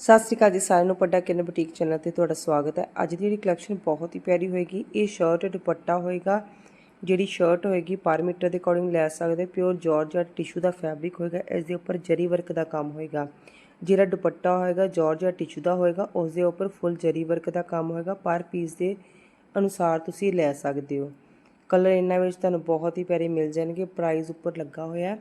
ਸਤਿ ਸ਼੍ਰੀ ਅਕਾਲ ਜੀ ਸਾਰਿਆਂ ਨੂੰ ਪੱਡਾ ਕਿਰਨ ਬੁਟੀਕ ਚੈਨਲ ਤੇ ਤੁਹਾਡਾ ਸਵਾਗਤ ਹੈ। ਅੱਜ ਦੀ ਜਿਹੜੀ ਕਲੈਕਸ਼ਨ ਬਹੁਤ ਹੀ ਪਿਆਰੀ ਹੋਏਗੀ। ਇਹ ਸ਼ਰਟ ਦੁਪੱਟਾ ਹੋਏਗਾ, ਜਿਹੜੀ ਸ਼ਰਟ ਹੋਏਗੀ, ਪਰ ਮੀਟਰ ਦੇ ਅਕੋਰਡਿੰਗ ਲੈ ਸਕਦੇ ਪਿਓਰ ਜਾਰਜਟ ਟਿਸ਼ੂ ਦਾ ਫੈਬਰਿਕ ਹੋਏਗਾ ਇਸ ਦੇ ਉੱਪਰ ਜਰੀ ਵਰਕ ਦਾ ਕੰਮ ਹੋਏਗਾ। ਜਿਹੜਾ ਦੁਪੱਟਾ ਹੋਏਗਾ ਜਾਰਜਟ ਟਿਸ਼ੂ ਦਾ ਹੋਏਗਾ ਉਸ ਦੇ ਉੱਪਰ ਫੁੱਲ ਜਰੀ ਵਰਕ ਦਾ ਕੰਮ ਹੋਏਗਾ, ਪਰ ਪੀਸ ਦੇ ਅਨੁਸਾਰ ਤੁਸੀਂ ਲੈ ਸਕਦੇ ਹੋ। ਕਲਰ ਇਹਨਾਂ ਵਿੱਚ ਤੁਹਾਨੂੰ ਬਹੁਤ ਹੀ ਪਿਆਰੇ ਮਿਲ ਜਾਣਗੇ ਪ੍ਰਾਈਸ ਉੱਪਰ ਲੱਗਾ ਹੋਇਆ ਹੈ।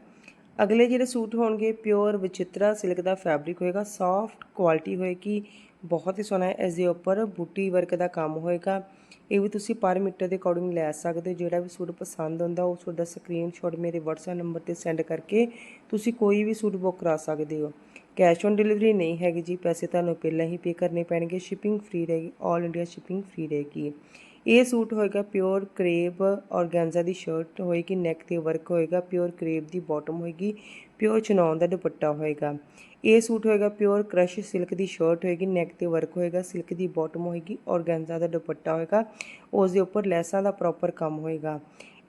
ਅਗਲੇ ਜਿਹੜੇ ਸੂਟ ਹੋਣਗੇ ਪਿਓਰ ਵਿਚਿਤਰਾ ਸਿਲਕ ਦਾ ਫੈਬਰਿਕ ਹੋਏਗਾ ਸੌਫਟ ਕੁਆਲਿਟੀ ਹੋਏਗੀ, ਬਹੁਤ ਹੀ ਸੋਹਣਾ ਹੈ। ਇਸ ਦੇ ਉੱਪਰ ਬੂਟੀ ਵਰਕ ਦਾ ਕੰਮ ਹੋਏਗਾ। ਇਹ ਵੀ ਤੁਸੀਂ ਪਰ ਮੀਟਰ ਦੇ ਅਕੋਰਡਿੰਗ ਲੈ ਸਕਦੇ ਹੋ। ਜਿਹੜਾ ਵੀ ਸੂਟ ਪਸੰਦ ਆਉਂਦਾ ਉਹ ਸੂਟ ਦਾ ਸਕਰੀਨਸ਼ਾਟ ਮੇਰੇ WhatsApp ਨੰਬਰ ਤੇ ਸੈਂਡ ਕਰਕੇ ਤੁਸੀਂ ਕੋਈ ਵੀ ਸੂਟ ਬੁੱਕ ਕਰਾ ਸਕਦੇ ਹੋ। ਕੈਸ਼ ਔਨ ਡਿਲੀਵਰੀ ਨਹੀਂ ਹੈਗੀ ਜੀ, ਪੈਸੇ ਤੁਹਾਨੂੰ ਪਹਿਲਾਂ ਹੀ ਪੇ ਕਰਨੇ ਪੈਣਗੇ ਸ਼ਿਪਿੰਗ ਫ੍ਰੀ ਰਹੇਗੀ 올 ਇੰਡੀਆ ਸ਼ਿਪਿੰਗ ਫ੍ਰੀ ਰਹੇਗੀ। ਇਹ ਸੂਟ ਹੋਏਗਾ ਪਿਓਰ ਕਰੇਪ ਔਰਗੈਂਜ਼ਾ ਦੀ ਸ਼ਰਟ ਹੋਏਗੀ ਨੈਕ ਤੇ ਵਰਕ ਹੋਏਗਾ ਪਿਓਰ ਕਰੇਬ ਦੀ ਬਾਟਮ ਹੋਏਗੀ ਪਿਓਰ ਚਨੌਨ ਦਾ ਦੁਪੱਟਾ ਹੋਏਗਾ। ਇਹ ਸੂਟ ਹੋਏਗਾ ਪਿਓਰ ਕ੍ਰਸ਼ ਸਿਲਕ ਦੀ ਸ਼ਰਟ ਹੋਏਗੀ ਨੈਕ ਤੇ ਵਰਕ ਹੋਏਗਾ ਸਿਲਕ ਦੀ ਬਾਟਮ ਹੋਏਗੀ ਔਰਗੈਂਜ਼ਾ ਦਾ ਦੁਪੱਟਾ ਹੋਏਗਾ, ਉਸ ਦੇ ਉੱਪਰ ਲੈਸਾਂ ਦਾ ਪ੍ਰੋਪਰ ਕੰਮ ਹੋਏਗਾ।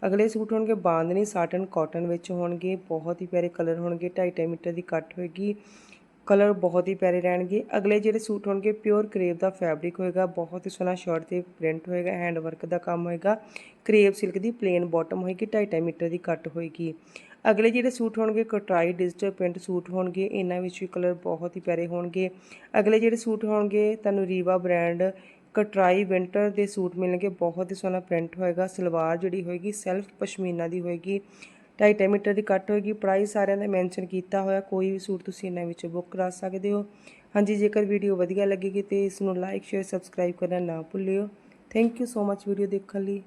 ਅਗਲੇ ਸੂਟ ਹੋਣਗੇ ਬਾਂਦਨੀ ਸਾਟਨ ਕਾਟਨ ਵਿੱਚ ਹੋਣਗੇ, ਬਹੁਤ ਹੀ ਪਿਆਰੇ ਕਲਰ ਹੋਣਗੇ 2.5 ਮੀਟਰ ਦੀ ਕੱਟ ਹੋਏਗੀ। ਕਲਰ ਬਹੁਤ ਹੀ ਪਿਆਰੇ ਰਹਿਣਗੇ। ਅਗਲੇ ਜਿਹੜੇ ਸੂਟ ਹੋਣਗੇ ਪਿਓਰ ਕਰੇਪ ਦਾ ਫੈਬਰਿਕ ਹੋਏਗਾ, ਬਹੁਤ ਹੀ ਸੋਹਣਾ ਸ਼ਰਟ ਤੇ ਪ੍ਰਿੰਟ ਹੋਏਗਾ ਹੈਂਡ ਵਰਕ ਦਾ ਕੰਮ ਹੋਏਗਾ। ਕਰੇਪ ਸਿਲਕ ਦੀ ਪਲੇਨ ਬਾਟਮ ਹੋਏਗੀ 2.5 ਮੀਟਰ ਦੀ ਕੱਟ ਹੋਏਗੀ। ਅਗਲੇ ਜਿਹੜੇ ਸੂਟ ਹੋਣਗੇ ਕਟਰਾਈ ਡਿਜੀਟਲ ਪ੍ਰਿੰਟ ਸੂਟ ਹੋਣਗੇ, ਇਹਨਾਂ ਵਿੱਚ ਵੀ ਕਲਰ ਬਹੁਤ ਹੀ ਪਿਆਰੇ ਹੋਣਗੇ। ਅਗਲੇ ਜਿਹੜੇ ਸੂਟ ਹੋਣਗੇ, ਤੁਹਾਨੂੰ ਰੀਵਾ ਬ੍ਰਾਂਡ ਕਟਰਾਈ ਵਿੰਟਰ ਦੇ ਸੂਟ ਮਿਲਣਗੇ, ਬਹੁਤ ਹੀ ਸੋਹਣਾ ਪ੍ਰਿੰਟ ਹੋਏਗਾ, ਸਲਵਾਰ ਜਿਹੜੀ ਹੋਏਗੀ ਸੈਲਫ ਪਸ਼ਮੀਨਾ ਦੀ ਹੋਏਗੀ। 2.5 ਮੀਟਰ ਦੀ ਕੱਟ ਹੋਏਗੀ। ਪ੍ਰਾਈਸ ਸਾਰਿਆਂ ਦਾ ਮੈਂਸ਼ਨ ਕੀਤਾ ਹੋਇਆ। ਕੋਈ ਵੀ ਸੂਟ ਤੁਸੀਂ ਇਹਨਾਂ ਵਿੱਚੋਂ ਬੁੱਕ ਕਰਾ ਸਕਦੇ ਹੋ। ਹਾਂਜੀ, ਜੇਕਰ ਵੀਡੀਓ ਵਧੀਆ ਲੱਗੇਗੀ ਤੇ ਇਸ ਨੂੰ ਲਾਈਕ ਸ਼ੇਅਰ ਸਬਸਕ੍ਰਾਈਬ ਕਰਨਾ ਨਾ ਭੁੱਲਿਓ। Thank you so much video ਦੇਖਣ ਲਈ।